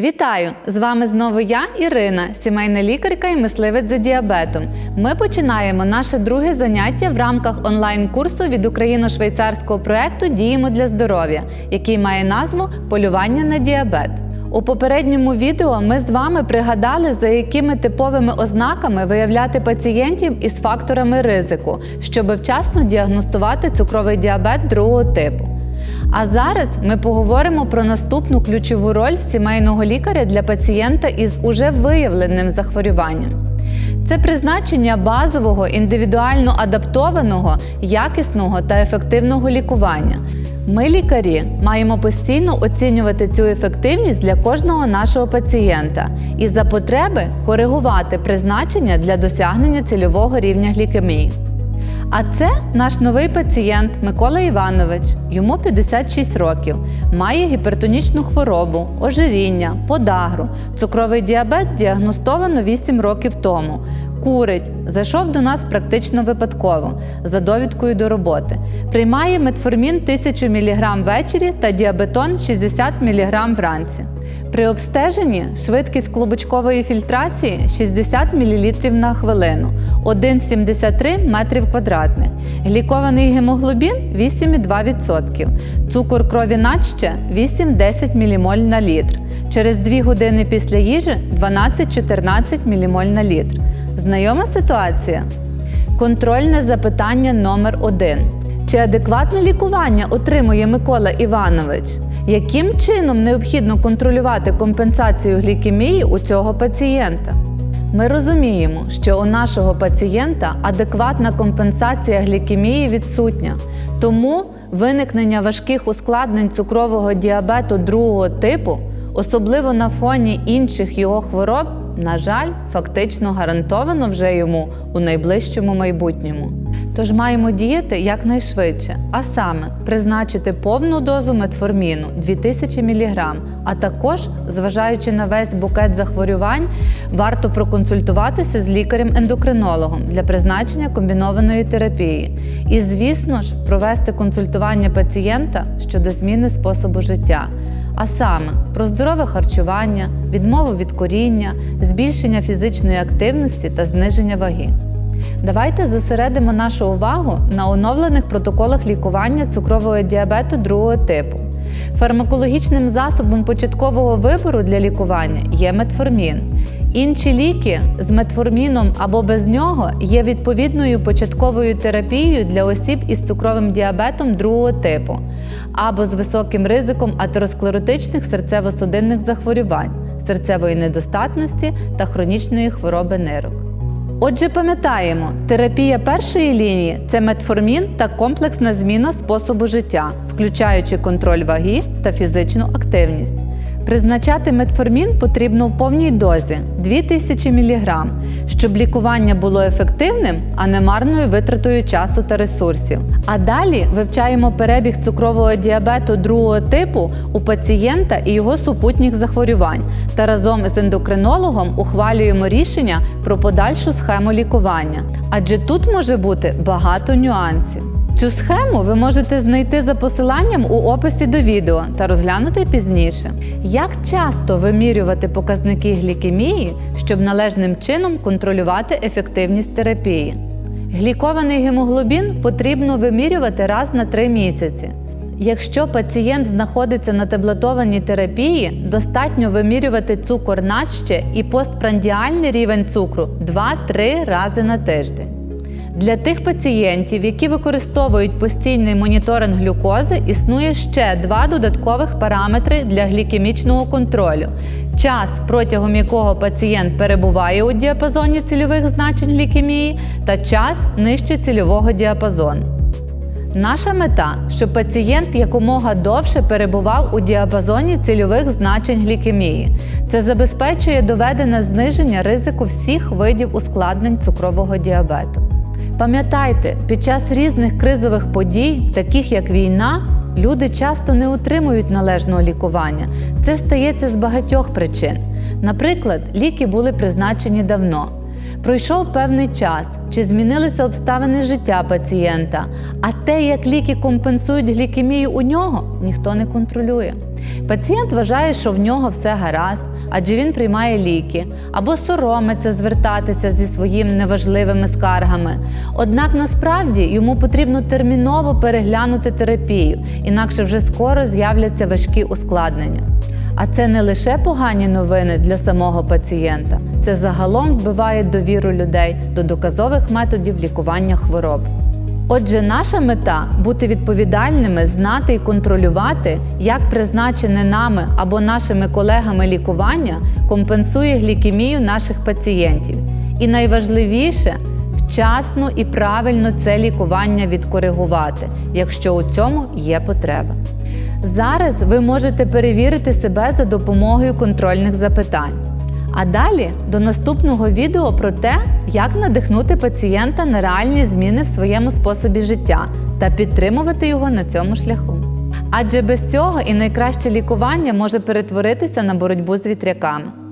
Вітаю! З вами знову я, Ірина, сімейна лікарка і мисливець за діабетом. Ми починаємо наше друге заняття в рамках онлайн-курсу від україно-швейцарського проекту Діємо для здоров'я, який має назву Полювання на діабет. У попередньому відео ми з вами пригадали, за якими типовими ознаками виявляти пацієнтів із факторами ризику, щоб вчасно діагностувати цукровий діабет другого типу. А зараз ми поговоримо про наступну ключову роль сімейного лікаря для пацієнта із уже виявленим захворюванням. Це призначення базового, індивідуально адаптованого, якісного та ефективного лікування. Ми, лікарі, маємо постійно оцінювати цю ефективність для кожного нашого пацієнта і за потреби коригувати призначення для досягнення цільового рівня глікемії. А це наш новий пацієнт Микола Іванович. Йому 56 років, має гіпертонічну хворобу, ожиріння, подагру, цукровий діабет діагностовано 8 років тому. Курить, зайшов до нас практично випадково за довідкою до роботи. Приймає метформін 1000 мг ввечері та діабетон 60 мг вранці. При обстеженні швидкість клубочкової фільтрації 60 мл на хвилину, 1,73 метрів квадратних. Глікований гемоглобін 8,2%. Цукор крові наче 8-10 ммоль на літр. Через 2 години після їжі 12-14 ммоль на літр. Знайома ситуація? Контрольне запитання номер 1 Чи адекватне лікування отримує Микола Іванович? Яким чином необхідно контролювати компенсацію глікемії у цього пацієнта? Ми розуміємо, що у нашого пацієнта адекватна компенсація глікемії відсутня, тому виникнення важких ускладнень цукрового діабету другого типу, особливо на фоні інших його хвороб, на жаль, фактично гарантовано вже йому у найближчому майбутньому. Тож маємо діяти якнайшвидше, а саме призначити повну дозу метформіну 2000 мг, а також, зважаючи на весь букет захворювань, варто проконсультуватися з лікарем-ендокринологом для призначення комбінованої терапії. І, звісно ж, провести консультування пацієнта щодо зміни способу життя. А саме про здорове харчування, відмову від коріння, збільшення фізичної активності та зниження ваги. Давайте зосередимо нашу увагу на оновлених протоколах лікування цукрового діабету другого типу. Фармакологічним засобом початкового вибору для лікування є метформін. Інші ліки з метформіном або без нього є відповідною початковою терапією для осіб із цукровим діабетом другого типу або з високим ризиком атеросклеротичних серцево-судинних захворювань, серцевої недостатності та хронічної хвороби нирок. Отже, пам'ятаємо, терапія першої лінії це метформін та комплексна зміна способу життя, включаючи контроль ваги та фізичну активність. Призначати метформін потрібно в повній дозі 2000 мг, щоб лікування було ефективним, а не марною витратою часу та ресурсів. А далі вивчаємо перебіг цукрового діабету другого типу у пацієнта і його супутніх захворювань та разом з ендокринологом ухвалюємо рішення про подальшу схему лікування. Адже тут може бути багато нюансів. Цю схему ви можете знайти за посиланням у описі до відео та розглянути пізніше. Як часто вимірювати показники глікемії, щоб належним чином контролювати ефективність терапії? Глікований гемоглобін потрібно вимірювати раз на 3 місяці. Якщо пацієнт знаходиться на таблетованій терапії, достатньо вимірювати цукор наче і постпрандіальний рівень цукру 2-3 рази на тиждень. Для тих пацієнтів, які використовують постійний моніторинг глюкози, існує ще два додаткових параметри для глікемічного контролю: час, протягом якого пацієнт перебуває у діапазоні цільових значень глікемії, та час нижче цільового діапазону. Наша мета, щоб пацієнт якомога довше перебував у діапазоні цільових значень глікемії. Це забезпечує доведене зниження ризику всіх видів ускладнень цукрового діабету. Пам'ятайте, під час різних кризових подій, таких як війна, люди часто не отримують належного лікування. Це стається з багатьох причин. Наприклад, ліки були призначені давно. Пройшов певний час, чи змінилися обставини життя пацієнта, а те, як ліки компенсують глікемію у нього, ніхто не контролює. Пацієнт вважає, що в нього все гаразд, адже він приймає ліки, або соромиться звертатися зі своїми неважливими скаргами. Однак насправді йому потрібно терміново переглянути терапію, інакше вже скоро з'являться важкі ускладнення. А це не лише погані новини для самого пацієнта, це загалом вбиває довіру людей до доказових методів лікування хвороб. Отже, наша мета бути відповідальними, знати і контролювати, як призначене нами або нашими колегами лікування компенсує глікемію наших пацієнтів. І найважливіше вчасно і правильно це лікування відкоригувати, якщо у цьому є потреба. Зараз ви можете перевірити себе за допомогою контрольних запитань. А далі до наступного відео про те, як надихнути пацієнта на реальні зміни в своєму способі життя та підтримувати його на цьому шляху. Адже без цього і найкраще лікування може перетворитися на боротьбу з вітряками.